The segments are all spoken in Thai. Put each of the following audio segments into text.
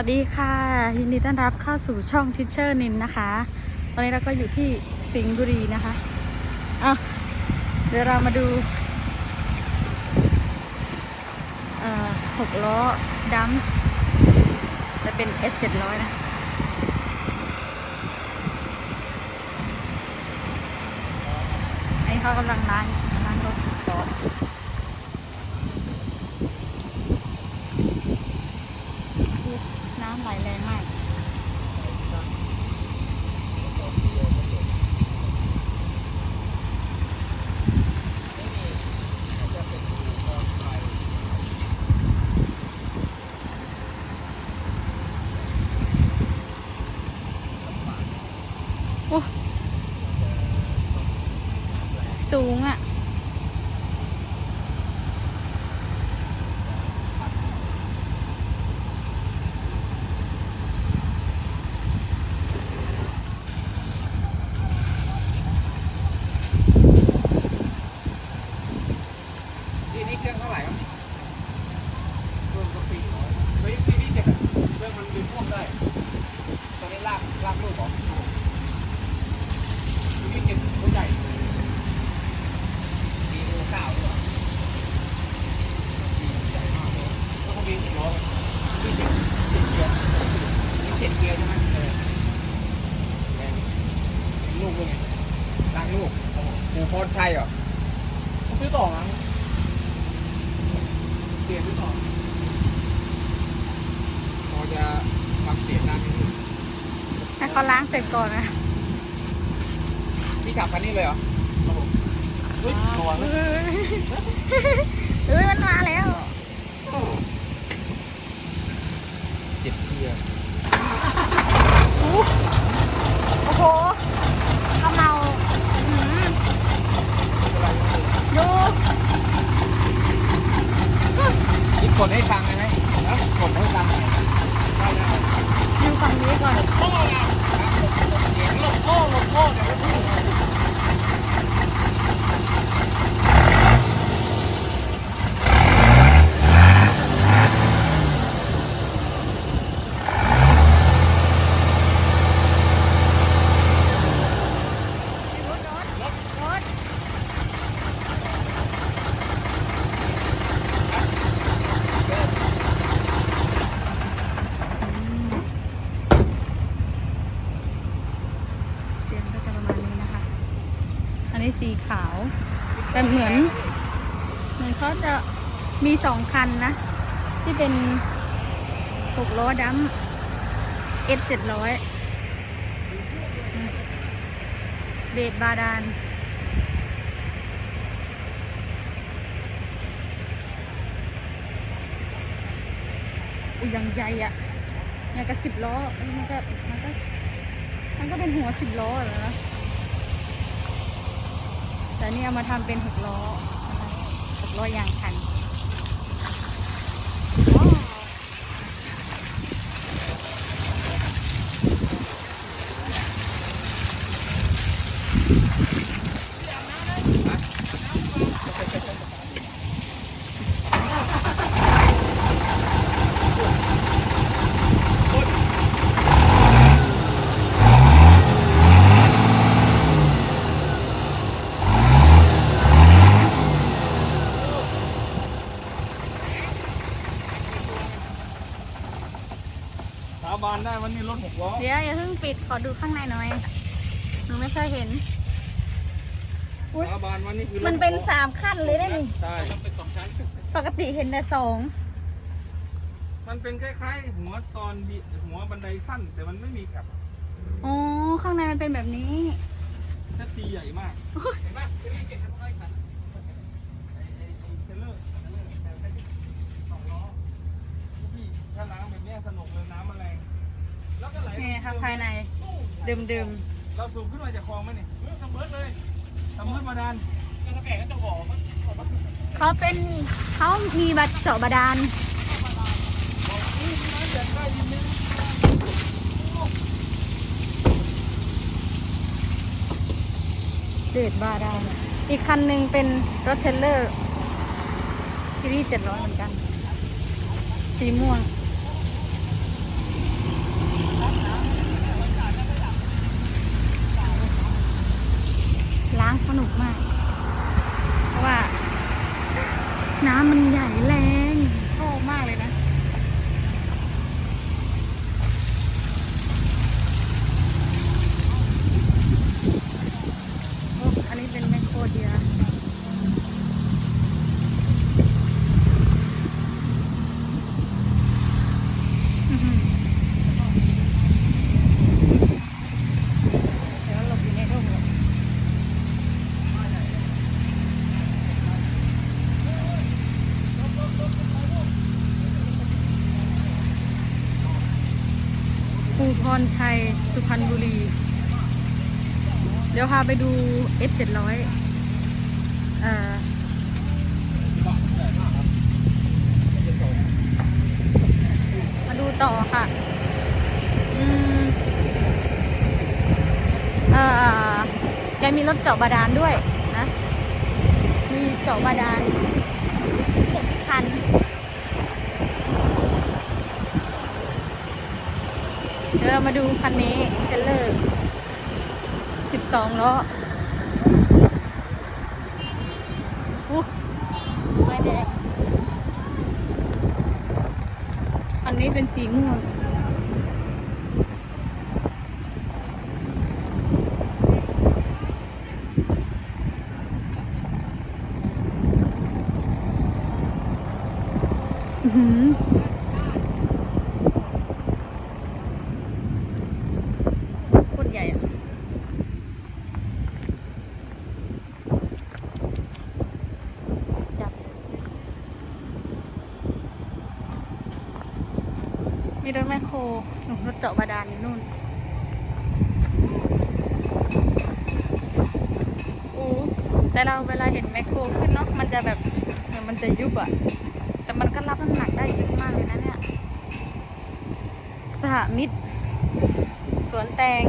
วัสดีค่ะยินดีต้อนรับเข้าสู่ช่องทิชเชอร์นินนะคะ ตอนนี้เราก็อยู่ที่สิงห์บุรีนะคะอะเดี๋ยวเรามาดูหกล้อดัมจะเป็น S 7 0 0นะอันนี้เขากำลังล้างล้างรถก่อนำไหลแรงมาก โอ้สูงอะ ที่นี่เครื่องเท่าไหร่ครับเครื่องก็ปีน้อยเฮ้ยที่นี่เจ็ดอะ เครื่องมันดึงพ่วงได้ตอนนี้ลากลากลูกเหรอที่นี่เจ็ดตัวใหญ่ปีโลเก้าหรือเปล่าปีใหญ่มากเลยแล้วก็มีสิบล้อที่เจ็ดเจ็ดเกียร์นี่เจ็ดเกียร์ใช่ไหมเออแรงเป็นลูกด้วยไงลากลูกปูพรชัยเหรอเขาซื้อต่อมั้งเปลี่ยนหรือเปล่อ จะปรับเปลี่ยนได้ไหมพี่ให้เขาล้างเสร็จก่อนนะพี่ขับคันนี้เลยเหรอครับผมเฮ้ยระวังเอนะอเฮ้ยมันมาแล้วเจ็บเกียร์โอ้โหกำเมาอื้อหือดูคิดกดให้ทางได้ไหมนะกดให้ทางหน่อยได้ได้ ดูฝั่งนี้ก่อน โอ้นะเสียงลบโอ้ลบโอ้เดี๋ยวไม่พูด รถรถรถรถเสียงก็จะประมาณนี้นะคะ อันนี้ สีขาว แต่เหมือน เหมือนเขาจะมีสองคันนะ ที่เป็นหกล้อดัมเอสเจ็ดร้อยเบรดบาดาลอุยังใหญ่อะอย่างกับสิบล้อ มันก็ มันก็ มันก็เป็นหัวสิบล้อแล้วนะ แต่นี่เอามาทำเป็นหกล้อหกล้อยางคัน บานได้วันนี้รถหกล้อเดี๋ยวอย่าเพิ่งปิดขอดูข้างในหน่อยหนูไม่เคยเห็นอุ๊ยสาบานวันนี้คือรถมันเป็นหกล้อสามขั้นเลยได้นี่ใช่มันเป็นสองชั้นปกติเห็นแต่สองมันเป็นคล้ายๆ หัวตอนดีหัวบันไดสั้น แต่มันไม่มีแคปอ๋อข้างในมันเป็นแบบนี้ แท็กซี่ใหญ่มากเห็นไหมที่นี่เจ็ดร้อยคันไอ้ไอ้ไอ้เทรลเลอร์เทรลเลอร์แต่แค่สองล้อพี่ถ้าน้ำแบบเนี้ย สนุกเลยน้ำมันแรงแล้วก็ไหลนี่ค่ะภายในเดิมเราสูบขึ้นมาจากคลองไหมนี่เออทำเบิร์ดเลยทำเบิร์ดมาดานก็ตะแก่ก็จะบอกมันๆเขาเป็นเขามีบัตรเจาะบาดาลนี่น้ำจากใต้ดินนี่เศษบาดาลอีกคันหนึ่งเป็นรถเทรลเลอร์ซีรีส์เจ็ดร้อยเหมือนกัน สีม่วง ล้างสนุกมาก เพราะว่า น้ำมันใหญ่และ ดี๋ยวพาไปดู S 7 0 0เอ่อมาดูต่อค่ะอืมเอ่อแกมีรถเจาะบาดาลด้วยนะ มีเจาะบาดาลหกคันเดี๋ยวเรามาดูคันนี้เทรลเลอร์ สิบสองล้ออู้ไม่แดงอันนี้เป็นสีม่วง อื้อหือโคตรใหญ่อะจับ มีรถแมคโครหนูรถเจาะบาดาลอยู่นู่นโอ้แต่เราเวลาเห็นแมคโครขึ้นเนาะมันจะแบบเหมือนมันจะยุบอะแต่มันก็รับน้ำหนักได้เยอะมากเลยนะเนี่ยสหมิตร สวนแตง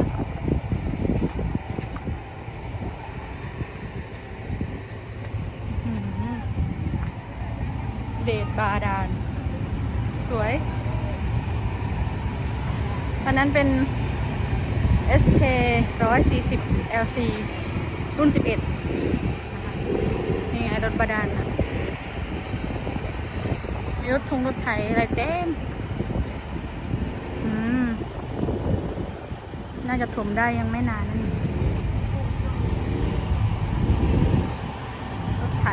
เดชบาดาลสวย อันนั้นเป็น SK 140 LC รุ่น 11 นี่ไงรถบาดาลนะรถทงรถไถอะไรเต็ม น่าจะถมได้ยังไม่นานนั่นเองถไถ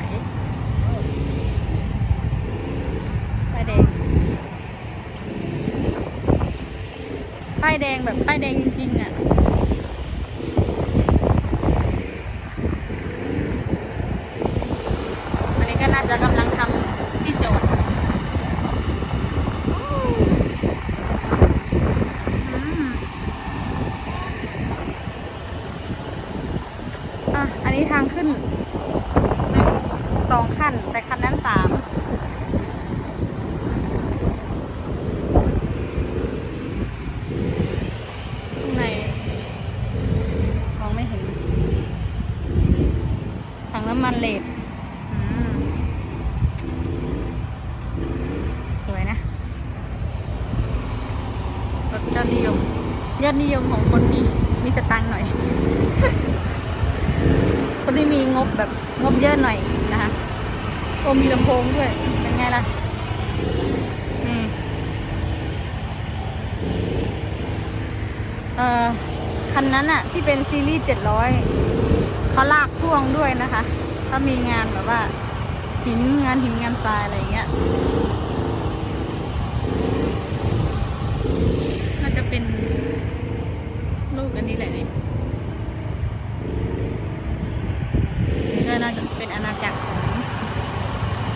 ป้ายแดง ป้ายแดงแบบป้ายแดงจริงๆอะอันนี้ก็น่าจะกำลังทำที่จอดอืมอะอันนี้ทางขึ้นหนึ่งสองขั้น แต่คันนั้นสามข้างในมองไม่เห็นถังน้ำมันเลดอืมสวยนะรถยอดนิยม ยอดนิยมของคนมี มีสตังค์หน่อย คนที่มีงบแบบงบเยอะหน่อยนะคะโอ้มีลำโพงด้วย เป็นไงล่ะอืมเอ่อคันนั้นอะที่เป็นซีรีส์เจ็ดร้อยเขาลากพ่วงด้วยนะคะ ถ้ามีงานแบบว่าหินงานหินงานทรายอะไรเงี้ยน่าจะเป็นลูกอันนี้แหละนี่นี่ก็น่าจะเป็นอาณาจักรของ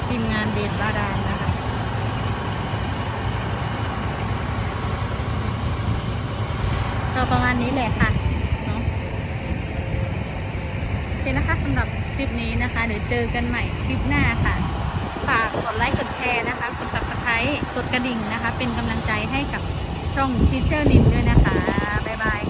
ทีมงานเดชบาดาลนะคะก็ประมาณนี้แหละค่ะเนาะโอเคนะคะสำหรับ ลิปนี้นะคะ เดี๋ยวเจอกันใหม่คลิปหน้าค่ะ ฝากกดไลค์กดแชร์นะคะ กด subscribe กดกระดิ่งนะคะ เป็นกำลังใจให้กับช่อง Teacher นินด้วยนะคะ บ๊ายบาย